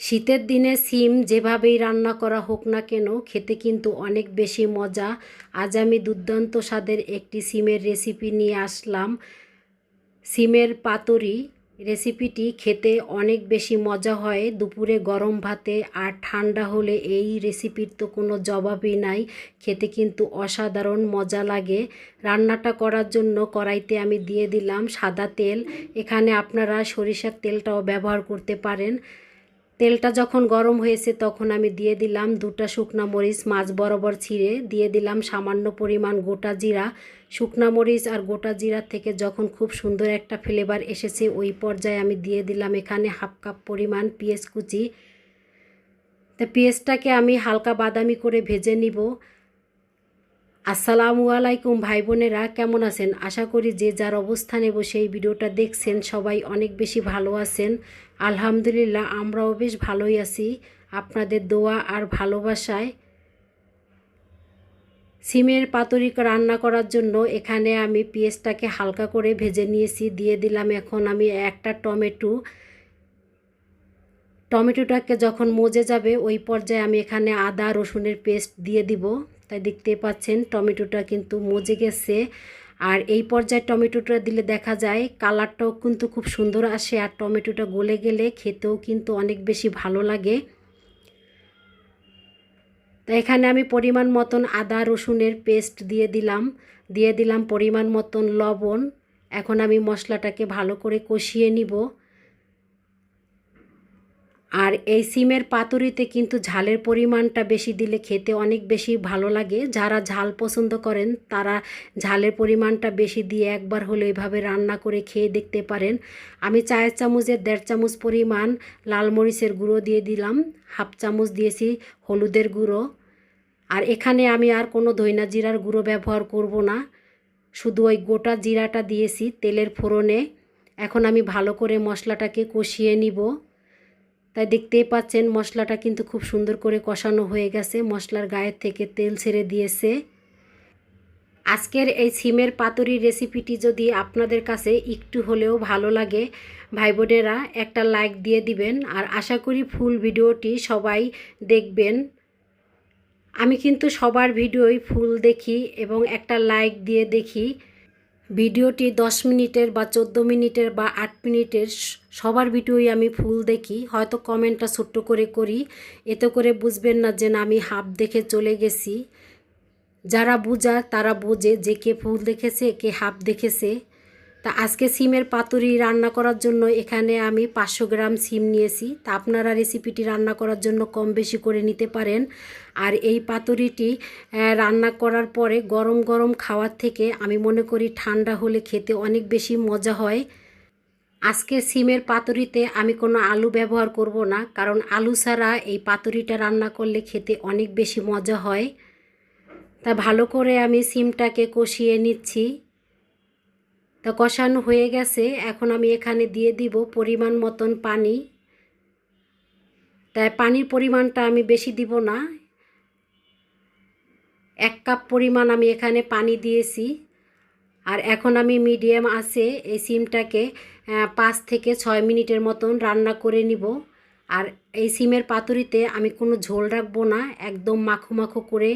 শীতের দিনে সিম যেভাবেই রান্না করা হোক না কেন, খেতে কিন্তু অনেক বেশি মজা। আজ আমি দুর্দান্ত স্বাদের একটি সিমের রেসিপি নিয়ে আসলাম। সিমের পাতুরি রেসিপিটি খেতে অনেক বেশি মজা হয়। দুপুরে গরম ভাতে আর ঠান্ডা হলে এই রেসিপির তো কোনো জবাবই নাই। খেতে কিন্তু অসাধারণ মজা লাগে। রান্নাটা করার জন্য কড়াইতে আমি দিয়ে দিলাম সাদা তেল। এখানে আপনারা সরিষার তেলটাও ব্যবহার করতে পারেন। তেলটা যখন গরম হয়েছে তখন আমি দিয়ে দিলাম দুটা শুকনা মরিচ, মাছ বরাবর ছিঁড়ে দিয়ে দিলাম সামান্য পরিমাণ গোটা জিরা। শুকনা মরিচ আর গোটা জিরা থেকে যখন খুব সুন্দর একটা ফ্লেভার এসেছে, ওই পর্যায়ে আমি দিয়ে দিলাম এখানে হাফ কাপ পরিমাণ পেঁয়াজ কুচি। তা পেঁয়াজটাকে আমি হালকা বাদামি করে ভেজে নিব। আসসালামু আলাইকুম ভাই বোনেরা কেমন আছেন? আশা করি যে যার অবস্থানে বসে এই ভিডিওটা দেখছেন সবাই অনেক বেশি ভালো আছেন। আলহামদুলিল্লাহ, আমরাও বেশ ভালোই আছি। আপনাদের দোয়া আর ভালোবাসায় সিমের পাতুরি রান্না করার জন্য এখানে আমি পেঁয়াজটাকে হালকা করে ভেজে নিয়েছি, দিয়ে দিলাম এখন আমি একটা টমেটো। টমেটোটাকে যখন মজে যাবে, ওই পর্যায়ে আমি এখানে আদা, রসুনের পেস্ট দিয়ে দিব। তাই দেখতে পাচ্ছেন টমেটোটা কিন্তু মজে গেছে। আর এই পর্যায়ে টমেটোটা দিলে দেখা যায় কালারটাও কিন্তু খুব সুন্দর আসে আর টমেটোটা গলে গেলে খেতেও কিন্তু অনেক বেশি ভালো লাগে। তো এখানে আমি পরিমাণ মতন আদা, রসুনের পেস্ট দিয়ে দিলাম। দিয়ে দিলাম পরিমাণ মতন লবণ। এখন আমি মশলাটাকে ভালো করে কষিয়ে নিব। আর এই সিমের পাতুরিতে কিন্তু ঝালের পরিমাণটা বেশি দিলে খেতে অনেক বেশি ভালো লাগে। যারা ঝাল পছন্দ করেন, তারা ঝালের পরিমাণটা বেশি দিয়ে একবার হলে এভাবে রান্না করে খেয়ে দেখতে পারেন। আমি চায়ের চামচের দেড় চামচ পরিমাণ লাল মরিচের গুঁড়ো দিয়ে দিলাম, হাফ চামচ দিয়েছি হলুদের গুঁড়ো। আর এখানে আমি আর কোনো ধইনা জিরার গুঁড়ো ব্যবহার করব না, শুধু ওই গোটা জিরাটা দিয়েছি তেলের ফোড়নে। এখন আমি ভালো করে মশলাটাকে কষিয়ে নিব। তাই দেখতেই পাচ্ছেন মশলাটা কিন্তু খুব সুন্দর করে কষানো হয়ে গেছে। মশলার গায়ের থেকে তেল ছেড়ে দিয়েছে। আজকের এই সিমের পাতুরি রেসিপিটি যদি আপনাদের কাছে একটু হলেও ভালো লাগে ভাই বোনেরা একটা লাইক দিয়ে দিবেন। আর আশা করি ফুল ভিডিওটি সবাই দেখবেন। আমি কিন্তু সবার ভিডিওই ফুল দেখি এবং একটা লাইক দিয়ে দেখি। ভিডিওটি দশ মিনিটের বা চোদ্দ মিনিটের বা আট মিনিটের সবার ভিডিওই আমি ফুল দেখি। হয়তো কমেন্টটা ছোট্ট করে করি। এতে করে বুঝবেন না যে না, আমি হাফ দেখে চলে গেছি। যারা বুঝা, তারা বোঝে যে কে ফুল দেখেছে, কে হাফ দেখেছে। তা আজকে সিমের পাতুরি রান্না করার জন্য এখানে আমি পাঁচশো গ্রাম সিম নিয়েছি। তা আপনারা রেসিপিটি রান্না করার জন্য কম বেশি করে নিতে পারেন। আর এই পাতুরিটি রান্না করার পরে গরম গরম খাওয়ার থেকে আমি মনে করি ঠান্ডা হলে খেতে অনেক বেশি মজা হয়। আজকে সিমের পাতুরিতে আমি কোনো আলু ব্যবহার করব না, কারণ আলু ছাড়া এই পাতুরিটা রান্না করলে খেতে অনেক বেশি মজা হয়। তা ভালো করে আমি সিমটাকে কষিয়ে নিচ্ছি। তা কষানো হয়ে গেছে, এখন আমি এখানে দিয়ে দিব পরিমাণ মতন পানি। তাই পানির পরিমাণটা আমি বেশি দিব না। এক কাপ পরিমাণ আমি এখানে পানি দিয়েছি। আর এখন আমি মিডিয়াম আছে, এই সিমটাকে পাঁচ থেকে ছয় মিনিটের মতন রান্না করে নিব। আর এই সিমের পাতুরিতে আমি কোনো ঝোল রাখব না, একদম মাখো মাখো করে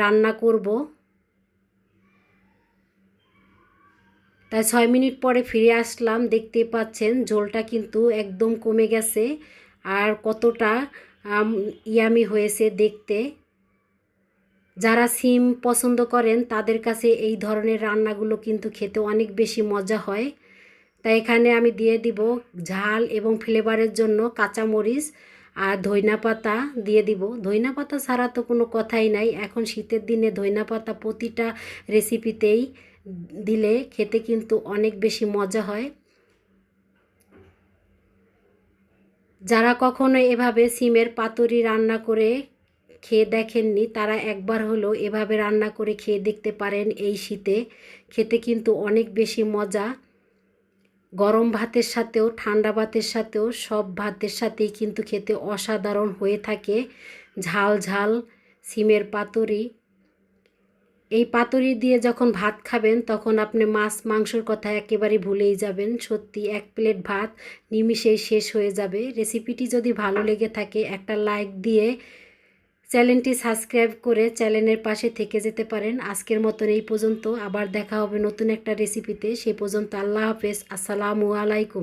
রান্না করব। তাই ছয় মিনিট পরে ফিরে আসলাম দেখতে পাচ্ছেন ঝোলটা কিন্তু একদম কমে গেছে আর কতটা ইয়ামি হয়েছে দেখতে। যারা সিম পছন্দ করেন তাদের কাছে এই ধরনের রান্নাগুলো কিন্তু খেতে অনেক বেশি মজা হয়। তাই এখানে আমি দিয়ে দিব ঝাল এবং ফ্লেভারের জন্য কাঁচামরিচ আর ধইনা পাতা দিয়ে দিব। ধইনা পাতা ছাড়া তো কোনো কথাই নাই, এখন শীতের দিনে ধইনা পাতা প্রতিটা রেসিপিতেই দিলে খেতে কিন্তু অনেক বেশি মজা হয়। যারা কখনো এভাবে সিমের পাতুরি রান্না করে খেয়ে দেখেননি, তারা একবার হলো এভাবে রান্না করে খেয়ে দেখতে পারেন এই শীতে। খেতে কিন্তু অনেক বেশি মজা। গরম ভাতের সাথেও, ঠান্ডা ভাতের সাথেও, সব ভাতের সাথেই কিন্তু খেতে অসাধারণ হয়ে থাকে। ঝাল ঝাল সিমের পাতুরি। এই পাতুরি দিয়ে যখন ভাত খাবেন, তখন আপনি মাছ, মাংসর কথা একেবারে ভুলেই যাবেন। সত্যি, এক প্লেট ভাত নিমিষেই শেষ হয়ে যাবে। রেসিপিটি যদি ভালো লেগে থাকে, একটা লাইক দিয়ে চ্যানেলটি সাবস্ক্রাইব করে চ্যানেলের পাশে থেকে যেতে পারেন। আজকের মতন এই পর্যন্ত। আবার দেখা হবে নতুন একটা রেসিপিতে। সে পর্যন্ত আল্লাহ হাফেজ। আসসালামু আলাইকুম।